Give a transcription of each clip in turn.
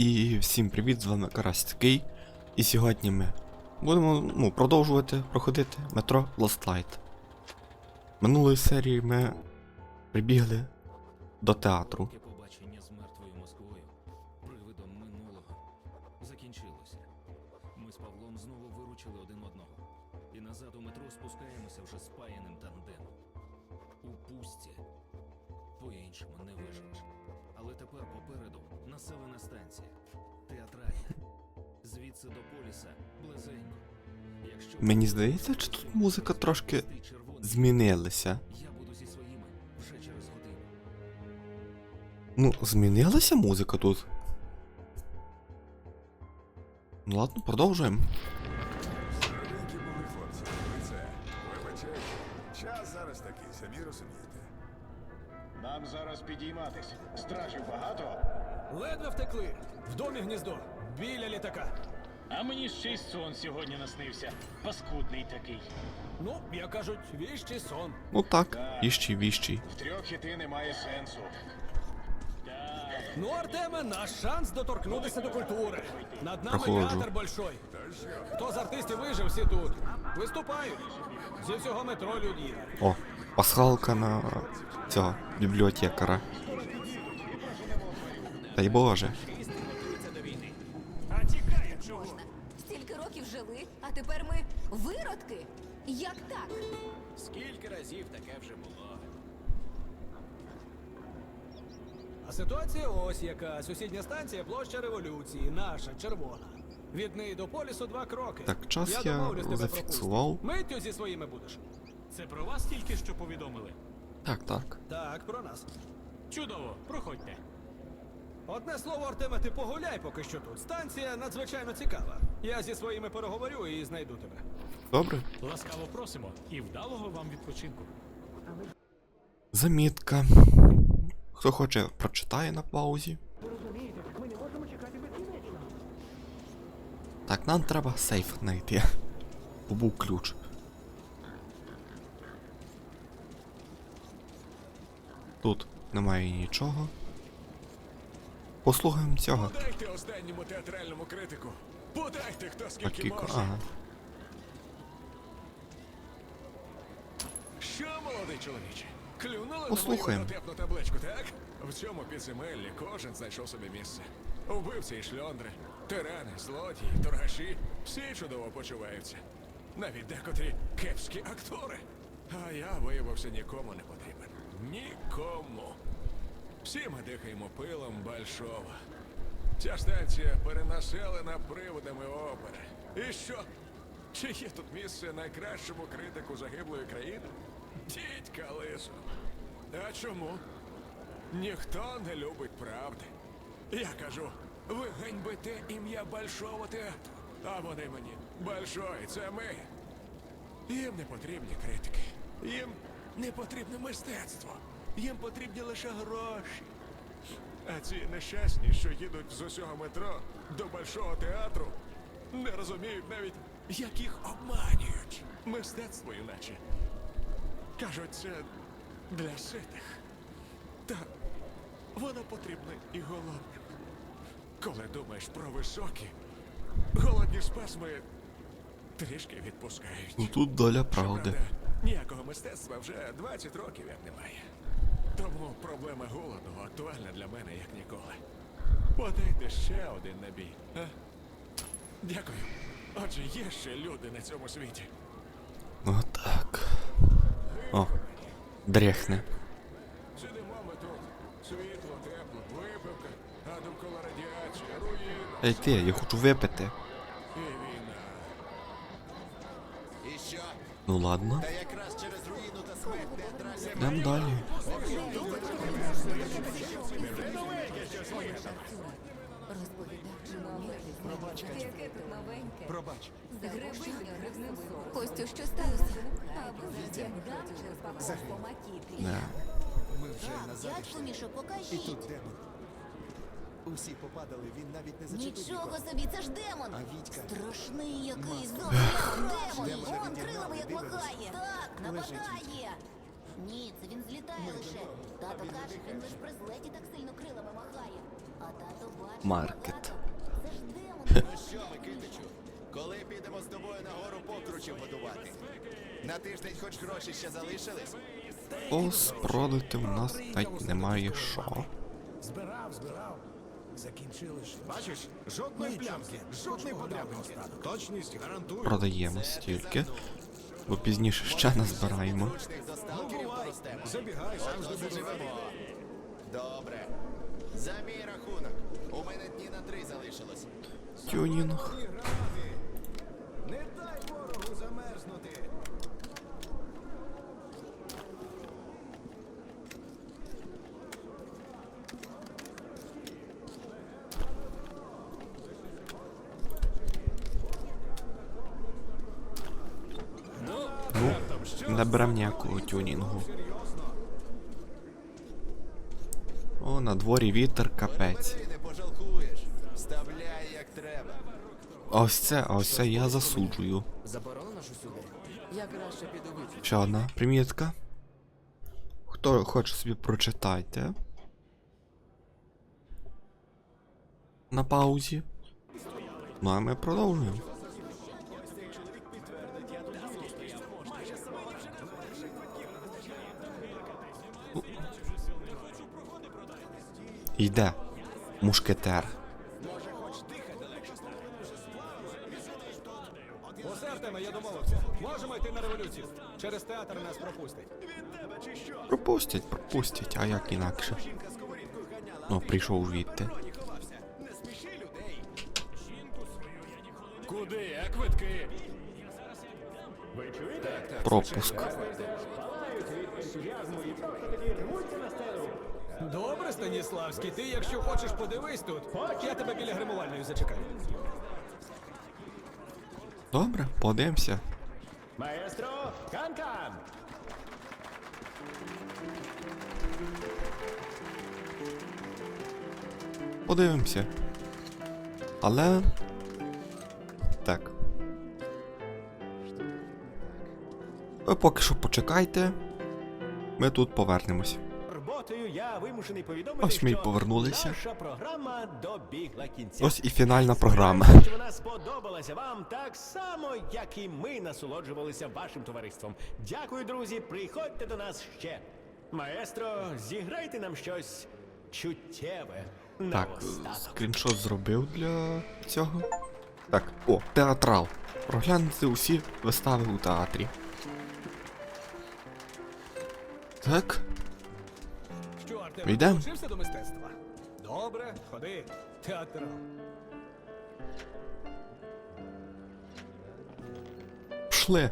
І всім привіт, з вами Карась Такий. І сьогодні ми будемо ну, продовжувати проходити метро Lost Light. Минулої серії ми прибігли до театру. Мені здається, чи тут музика трошки змінилася. я буду зі своїми вже через годину. Ну, змінилася музика тут. Ну ладно, продовжуємо. Час зараз такий, самі розумієте. Нам зараз підійматись. Стражів багато. Ледве втекли. В домі гніздо. Біля літака. А мені ще й сон сьогодні наснився. Паскудний такий. Ну, як кажуть, віщий сон. Ну так, віщий, віщий. Втрьох іти немає сенсу. Ну, Артеме, наш шанс доторкнутися до культури. Над нами Проходжу. театр большой. Хто з артистів вижив, всі тут. Виступають. Зі всього метро люди є. О, пасхалка на цього бібліотекара. Дай Боже. Стільки років жили, а тепер ми виродки? Як так? Скільки разів таке вже було. А ситуація ось яка. Сусідня станція площа революції, наша червона. Від неї до полісу два кроки. Так, час я тебе зафіксував. Миттю зі своїми будеш. Це про вас тільки що повідомили. Так, так. Так, про нас. Чудово, проходьте. Одне слово, Артеме, ти погуляй поки що тут. Станція надзвичайно цікава. Я зі своїми переговорю і знайду тебе. Добре. Ласкаво просимо і вдалого вам відпочинку. Замітка. Хто хоче, прочитає на паузі. Так, нам треба сейф знайти. Бо був ключ. Тут немає нічого. Послухаємо цього. Подайте останньому театральному критику. Подайте, хто скільки Акіко, може. ага. Що, молодий чоловіче? Клюнули Послухаємо. на мою дотепну табличку, так? В цьому підземеллі кожен знайшов собі місце. Убивці і шльондри, тирани, злодії, торгаші. Всі чудово почуваються. Навіть декотрі кепські актори. А я виявився нікому не потрібен. Нікому. Всі ми дихаємо пилом Большого. Ця станція перенаселена приводами опери. І що? Чи є тут місце найкращому критику загиблої країни? Дідька лисо. А чому? Ніхто не любить правди. Я кажу, ви ганьбите ім'я Большого театру. А вони мені Большой, це ми. Їм не потрібні критики. Їм не потрібне мистецтво. Їм потрібні лише гроші. А ці нещасні, що їдуть з усього метро до Большого театру, не розуміють навіть, як їх обманюють. Мистецтво іначе. Кажуть, це для ситих. Та воно потрібне і голодним. Коли думаєш про високі, голодні спазми трішки відпускають. Ну тут доля правди. Щоправда, ніякого мистецтва вже 20 років як немає. Тому проблема голоду актуальна для мене як ніколи. Подайте ще один набій. А? Дякую. Отже, є ще люди на цьому світі. Ну так. О, дрехне. Сидимо ми тут. Світло, тепло, випивка, а довкола радіація, руїна Ей ти, я хочу випити. і війна. Ну ладно. Йдемо далі. Пробач. Гриби грибним Костю, що сталося? Або затягнув через по макітрі. Не. Дядьку Мішо, покажіть. Усі попадали, він навіть не зачепив Нічого нікого. собі, це ж демон. А Вітька? Страшний який, зовсім демон. Демона Он відігнали, крилами як махає. Так, Лежить нападає. Ні, це він злітає лише. Тато каже, він лише при злеті так сильно крилами махає. А тато бачить Маркет. багато. Ну що, Микитичу, коли підемо з тобою на гору покручів годувати? На тиждень хоч гроші ще залишились? О, спродати у нас навіть немає що. Збирав, збирав. Закінчили ж. Бачиш, жодної плямки, жодної подряпинки. Точність гарантую. Продаємо стільки, бо пізніше ще назбираємо. Поростемо. Забігай, завжди буду Заживемо. Добре. За мій рахунок. У мене дні на три залишилось. Тюнінг. Дай. Ну, не ніякого тюнінгу. О, на дворі вітер капець. Не пожалкуєш. Вставляй як треба. Ось це, ось це я засуджую. Ж усюди. Я краще піду вип'ю. Ще одна примітка. Хто хоче собі прочитайте. На паузі. Ну а ми продовжуємо. Йде. Мушкетер. Можемо йти на революцію. Через театр нас пропустять. Пропустять, пропустять, а як інакше. Ну, прийшов звідти. Куди? А квитки? Пропуск. Добре, Станіславський, ти якщо хочеш подивись тут, я тебе біля гримувальної зачекаю. Добре, подивимося. Маестро, кан-кан! Подивимося. Але. Так. Ви поки що почекайте. Ми тут повернемось. Вимушений повідомити, Ось ми й повернулися. наша програма добігла кінця. Ось і фінальна програма. Що Вона сподобалася вам так само, як і ми насолоджувалися вашим товариством. Дякую, друзі. Приходьте до нас ще. Маестро, зіграйте нам щось чуттєве. Так, скріншот зробив для цього. Так, о, театрал. Прогляньте усі вистави у театрі. Так, Що, Артеме, до мистецтва? Добре, ходи. Театр. пішли.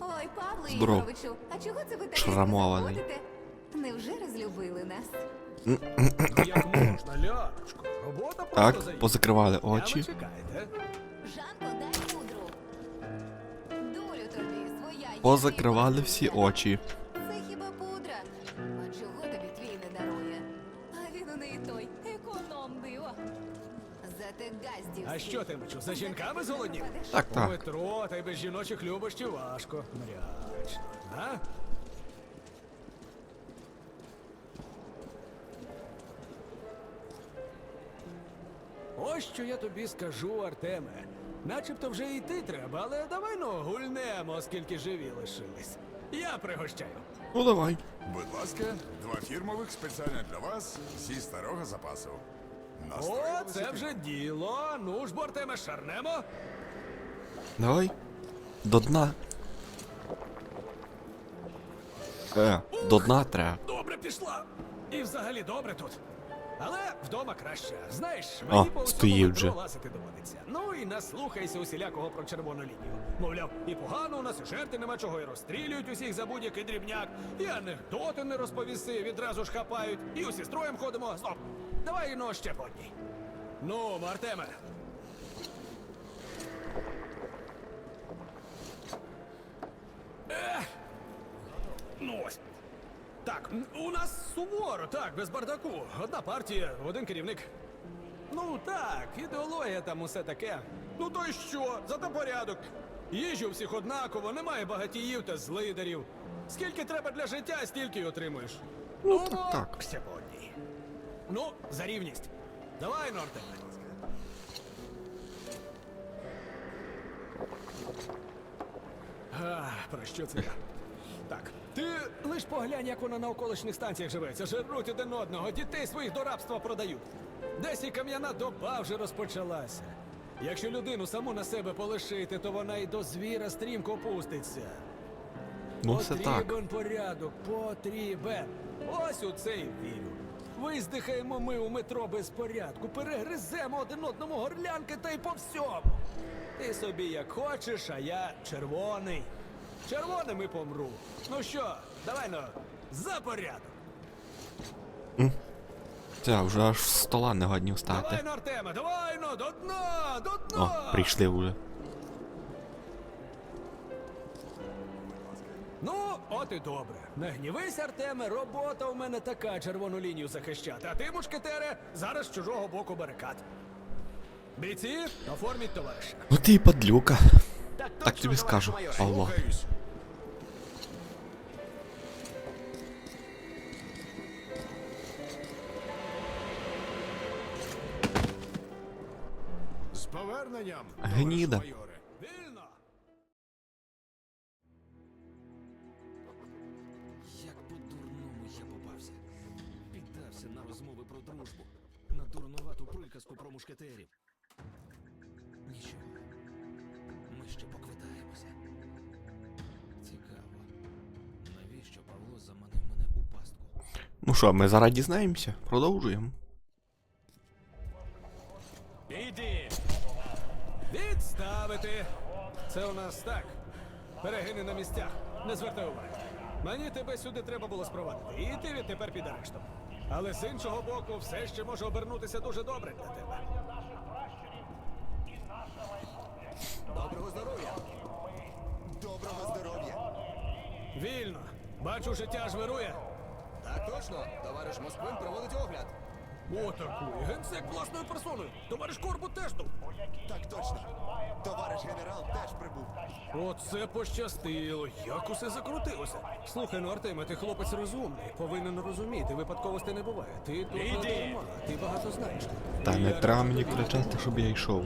Ой, Павло Здоров. Ігоровичу, а чого це ви так Шрамований. заходите? Невже розлюбили нас? Як можна, лялечко? Робота просто Так, заїхала. позакривали очі. Жанко, дай пудру. Долю тобі, своя є, Позакривали всі очі. За жінками зголоднів? Так, так. Петро, та й без жіночих любощів важко. Мрячно. А? Ось що я тобі скажу, Артеме. Начебто вже йти треба, але давай ну гульнемо, оскільки живі лишились. Я пригощаю. Ну давай. Будь ласка, два фірмових спеціально для вас зі старого запасу. О, це вже діло. Ну ж, бо, Артеме, шарнемо. Давай. До дна. Е, до дна треба. Добре пішла. І взагалі добре тут. Але вдома краще. Знаєш, О, мені по стоїть усьому вже. метро лазити доводиться. Ну і наслухайся усілякого про червону лінію. Мовляв, і погано у нас, і жерти нема чого, і розстрілюють усіх за будь-який дрібняк, і анекдоти не розповіси, відразу ж хапають, і усі строєм ходимо. Стоп! Давай ну ще по одній. Ну, Артеме. Ех! Ну ось. Так, у нас суворо, так, без бардаку. Одна партія, один керівник. Ну так, ідеологія там усе таке. Ну то й що? Зато порядок. Їжі у всіх однаково, немає багатіїв та злидарів. Скільки треба для життя, стільки й отримуєш. Ну, так, так. Ще по одній. Ну, за рівність. Давай, Норте. А, про що це я? Так, ти лиш поглянь, як вона на околичних станціях живеться. Жируть один одного, дітей своїх до рабства продають. Десь і кам'яна доба вже розпочалася. Якщо людину саму на себе полишити, то вона й до звіра стрімко опуститься. Ну, все так. Потрібен порядок, потрібен. Ось у це й вірю. Виздихаємо ми у метро без порядку, перегриземо один одному горлянки та й по всьому. Ти собі як хочеш, а я червоний. Червоним і помру. Ну що, давай ну, за порядок. Це вже аж з стола не годні Давай встати. ну, Артеме, давай ну, до дна, до дна. О, прийшли вже. Ну, от і добре. Не гнівись, Артеме, робота у мене така червону лінію захищати. А ти, мушкетере, зараз з чужого боку барикад. Бійці, оформіть товариша. Ну ти і падлюка. Так, Так тобі скажу. Слухаюсь. З поверненням, Гніда. товариш Піддався на розмови про дружбу, на дурнувату приказку про мушкетерів. Нічого. Ми ще поквитаємося. Цікаво. Навіщо Павло заманив мене у пастку? Ну що, ми зараз дізнаємося? Продовжуємо. Іди! Відставити! Це у нас так. Перегини на місцях. Не звертай уваги. Мені тебе сюди треба було спровадити. І ти відтепер під арештом. Але з іншого боку, все ще може обернутися дуже добре для тебе. Доброго здоров'я! Доброго здоров'я! Вільно. Бачу, життя жвирує. вирує. Так точно, товариш Москвин проводить огляд. Отакує. Генсек власною персоною. Товариш Корбут теж тут. Так точно. Товариш генерал теж прибув. Оце пощастило. Як усе закрутилося. Слухай, ну Артеме, ти хлопець розумний. Повинен розуміти. Випадковості не буває. Ти тут не дарма. Ти багато знаєш. Та не треба мені кричати, щоб я йшов.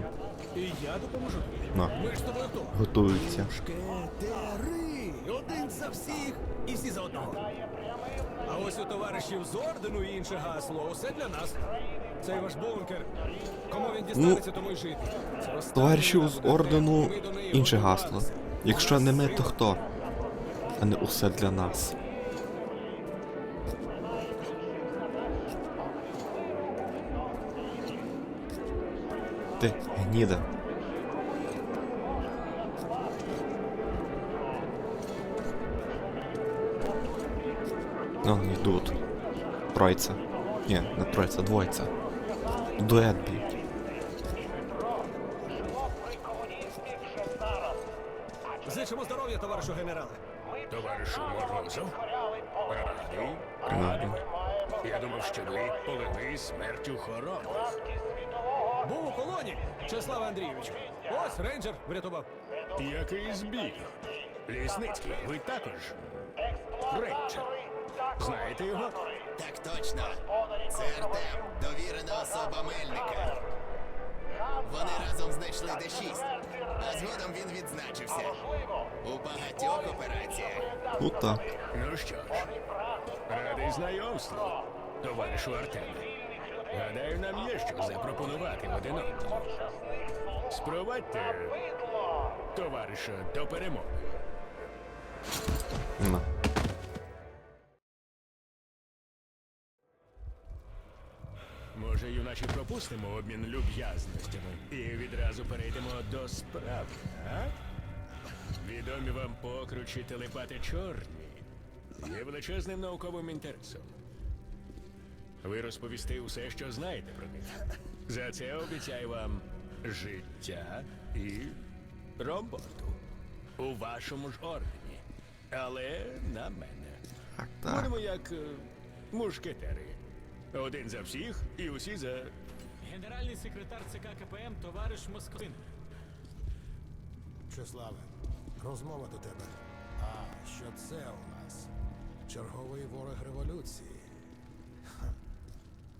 І я допоможу тобі. На. Ми ж з тобою хто? Готуються. Мушкетери! Один за всіх і всі за одного. А ось у товаришів з ордену і інше гасло. Усе для нас. Цей ваш бункер. Кому він дістанеться, тому й жити. Це Товаришів з ордену ми до неї інше гасло. Якщо не ми, то хто? А не усе для нас. Ти гніда. Он йдуть. Тройця. Ні, не тройця, двойця. Дует б'ють. Зичимо здоров'я, товаришу генерале. Товаришу Морозов. Радий. Радий. Я думав, що ви полили смертю хоробрих. Був у колоні, Чеслав Андрійович. Ось рейнджер врятував. Який збіг? Лісницький, ви також рейнджер. Знаєте його? Так точно. Це Артем, довірена особа Мельника. Вони разом знайшли Д6, а згодом він відзначився. У багатьох операціях. Ну. Ну що ж, радий знайомству, товаришу Артеме. Гадаю, нам є що запропонувати один одному. Спровадьте товариша до перемоги. На. Юначе пропустимо обмін люб'язностями і відразу перейдемо до справи, а? Відомі вам покручі телепати чорні є величезним науковим інтересом. Ви розповісти усе, що знаєте про них. За це обіцяю вам життя і роботу у вашому ж ордені. Але на мене. Так, так. Будемо як е, мушкетери. Один за всіх і усі за. Генеральний секретар ЦК КПМ, товариш Москвин. Чеславе, розмова до тебе. А що це у нас? Черговий ворог революції. Ха.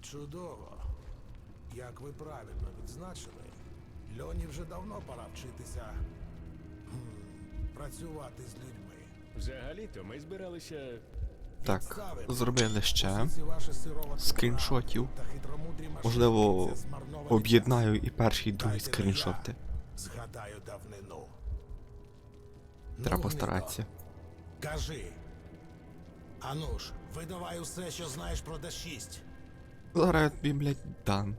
Чудово. Як ви правильно відзначили, Льоні вже давно пора вчитися м, працювати з людьми. Взагалі-то ми збиралися. Так, зробили ще скріншотів. Можливо, об'єднаю і перший, і другий скріншоти. Згадаю давнину. Треба Ну, постаратися. Кажи. Ануш, видавай усе, що знаєш про Д6. Зараз я тобі, блядь, дам.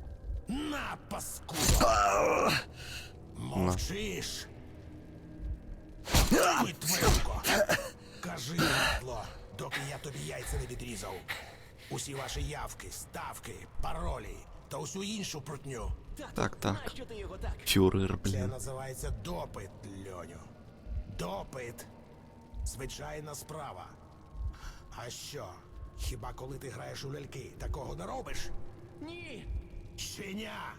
На, паскудо! Мовчиш. Тварюко! Кажи, Матло, доки я тобі яйця не відрізав. Усі ваші явки, ставки, паролі та усю іншу прутню. Так, так. Фюрер, Це називається допит, Льоню. Допит. Звичайна справа. А що? Хіба коли ти граєш у ляльки, такого не робиш? Ні! Щеня!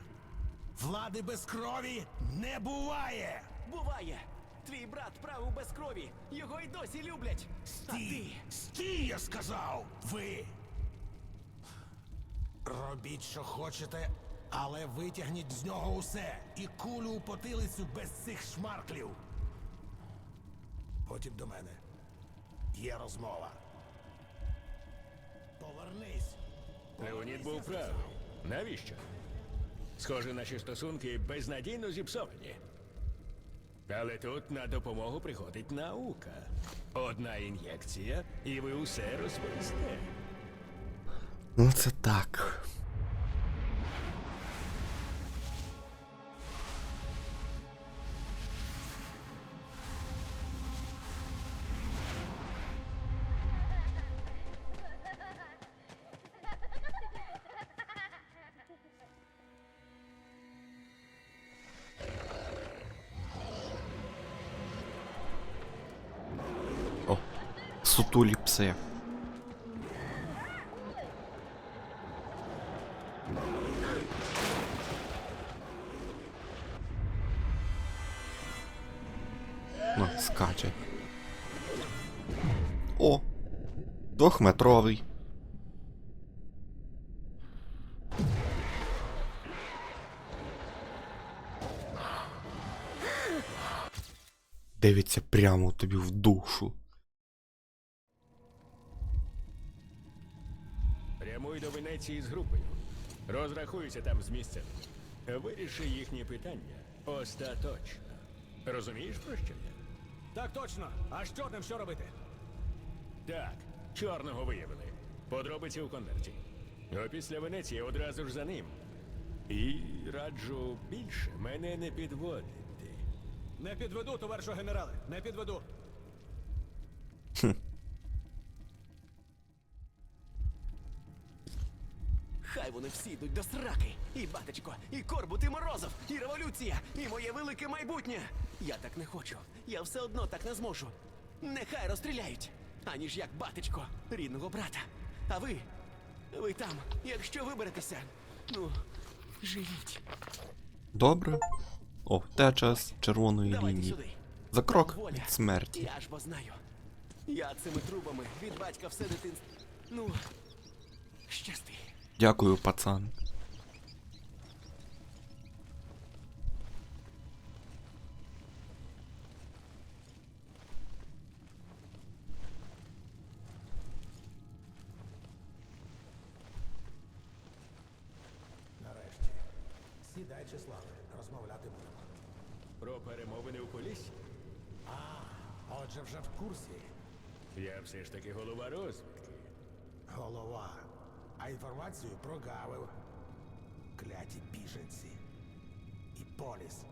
Влади без крові не буває! Буває! Твій брат правив без крові! Його й досі люблять! А ти? Стій! Стій, я сказав! Ви! Робіть, що хочете, але витягніть з нього усе і кулю у потилицю без цих шмарклів. Потім до мене. Є розмова. Повернись! Леонід був правий. Навіщо? Схоже, наші стосунки безнадійно зіпсовані. Але тут на допомогу приходить наука. Одна ін'єкція, і ви усе розповісте. Ну це так. Сутулі пси. Ну, скаче. О! Двохметровий. Дивиться прямо тобі в душу. До Венеції з групою. Розрахуйся там з місцем. Виріши їхні питання остаточно. Розумієш про що я? Так точно. А з чорним що робити? Так, чорного виявили. Подробиці у конверті. А після Венеції одразу ж за ним. І раджу більше мене не підводити. Не підведу, товаришу генерале, не підведу. Хай вони всі йдуть до сраки. І батечко, і Корбут, і Морозов, і революція, і моє велике майбутнє. Я так не хочу. Я все одно так не зможу. Нехай розстріляють. Аніж як батечко, рідного брата. А ви, ви там, якщо виберетеся, ну, живіть. Добре. О, з червоної Давайте лінії. сюди. За крок Воля. від смерті. Я ж бо знаю. Я цими трубами від батька все дитинство. Ну, щасти. Дякую, пацан. Нарешті. Сідай, Числаве, розмовляти будемо. Про перемовини у полісі? А, отже, вже в курсі. Я все ж таки голова розвідки. Голова. А інформацію прогавив. Кляті біженці. І Поліс,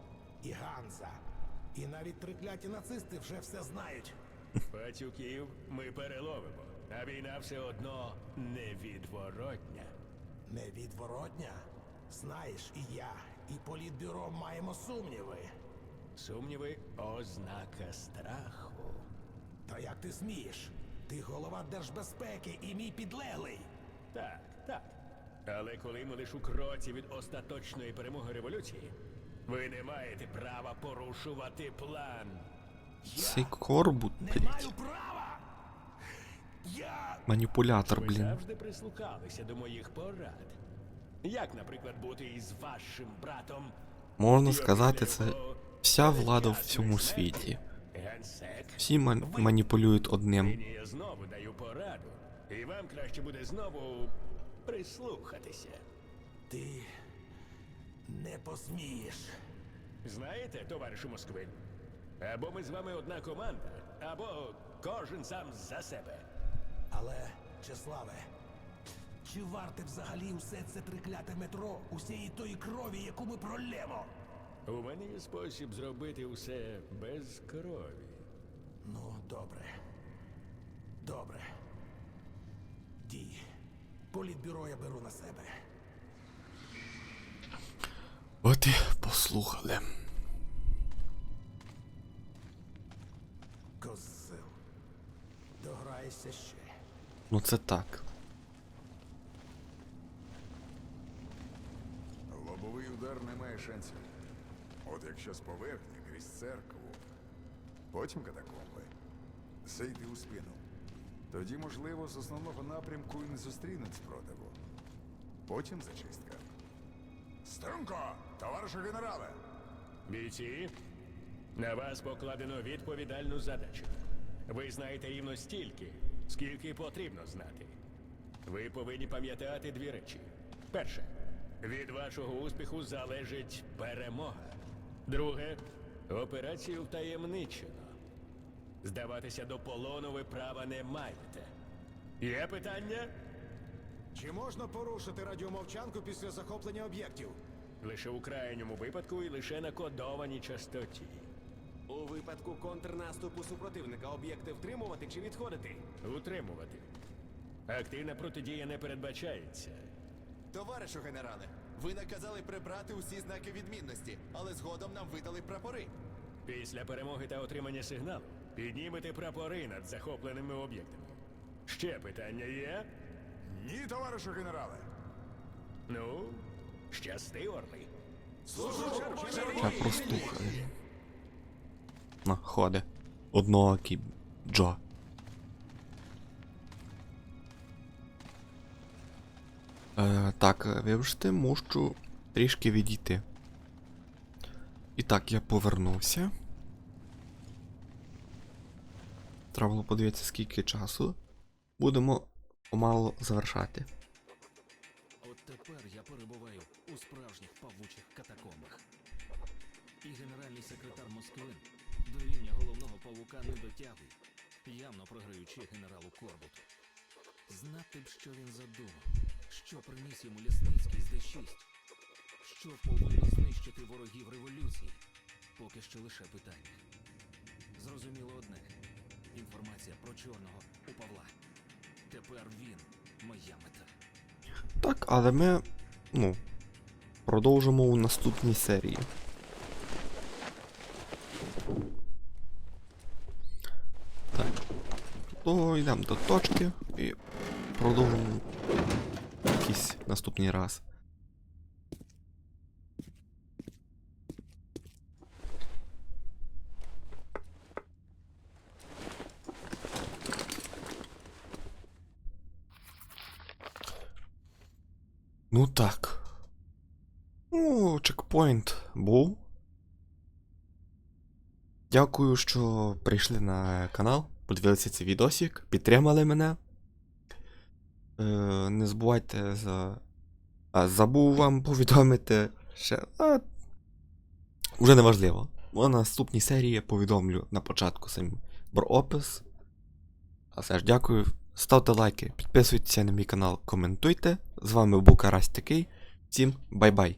і Ганза. І навіть трикляті нацисти вже все знають. Пацюків ми переловимо, а війна все одно невідворотня. Невідворотня. Знаєш, і я, і політбюро маємо сумніви. Сумніви ознака страху. Та як ти смієш? Ти голова держбезпеки і мій підлеглий. Так, так. Але коли ми лише у кроці від остаточної перемоги революції, ви не маєте права порушувати план. Цей корбут, Не блядь. маю права! Я. Маніпулятор, Ви блін. завжди прислухалися до моїх порад. Як, наприклад, бути із вашим братом? Можна сказати, це вся влада в всьому світі. Генсек? Всі ман- маніпулюють одним. Нині я знову даю пораду, і вам краще буде знову прислухатися. Ти не посмієш. Знаєте, товаришу Москвин, або ми з вами одна команда, або кожен сам за себе. Але, Чеславе, чи варте взагалі усе це трикляте метро, усієї тої крові, яку ми пролємо? У мене є спосіб зробити усе без крові. Ну, добре. Добре. Політбюро я беру на себе. От і послухали. Козел. Дограєшся ще. Ну це так. Лобовий удар не має шансів. От якщо з поверхні крізь церкву, потім катакомби, зайти у спину. Тоді, можливо, з основного напрямку і не зустрінуть спротиву. Потім зачистка. Струнко, товаришу генерале! Бійці, на вас покладено відповідальну задачу. Ви знаєте рівно стільки, скільки потрібно знати. Ви повинні пам'ятати дві речі. Перше, від вашого успіху залежить перемога. Друге, операцію втаємничено. Здаватися до полону ви права не маєте. Є питання? Чи можна порушити радіомовчанку після захоплення об'єктів? Лише у крайньому випадку і лише на кодованій частоті. У випадку контрнаступу супротивника об'єкти втримувати чи відходити? Утримувати. Активна протидія не передбачається. Товаришу генерале, ви наказали прибрати усі знаки відмінності, але згодом нам видали прапори. Після перемоги та отримання сигналу піднімете прапори над захопленими об'єктами. Ще питання є? Ні, товаришу генерале! Ну, щасти, орли. Так прослухали. На, ходи. Одноокий Джо. Е, так, вибачте, мушу трішки відійти. І так, я повернувся. Треба було подивитися, скільки часу. Будемо помало завершати. От тепер я перебуваю у справжніх павучих катакомбах. І генеральний секретар Москви до рівня головного павука не дотягує, явно програючи генералу Корбуту. Знати б, що він задумав, що приніс йому Лясницький з Д6, що повинно знищити ворогів революції, поки що лише питання. Зрозуміло одне: інформація про чорного у Павла. Тепер він моя мета. Так, але ми, ну, продовжимо у наступній серії. Так. То йдемо до точки і продовжимо якийсь наступний раз. Ну так. Ну, чекпоінт був. Дякую, що прийшли на канал, подивилися цей відосик, підтримали мене. Е, не забувайте за. А, забув вам повідомити ще. А, вже не важливо. У наступній серії я повідомлю на початку сам про опис. А все ж дякую. Ставте лайки, підписуйтесь на мій канал, коментуйте. З вами був Карась такий. Всім бай-бай.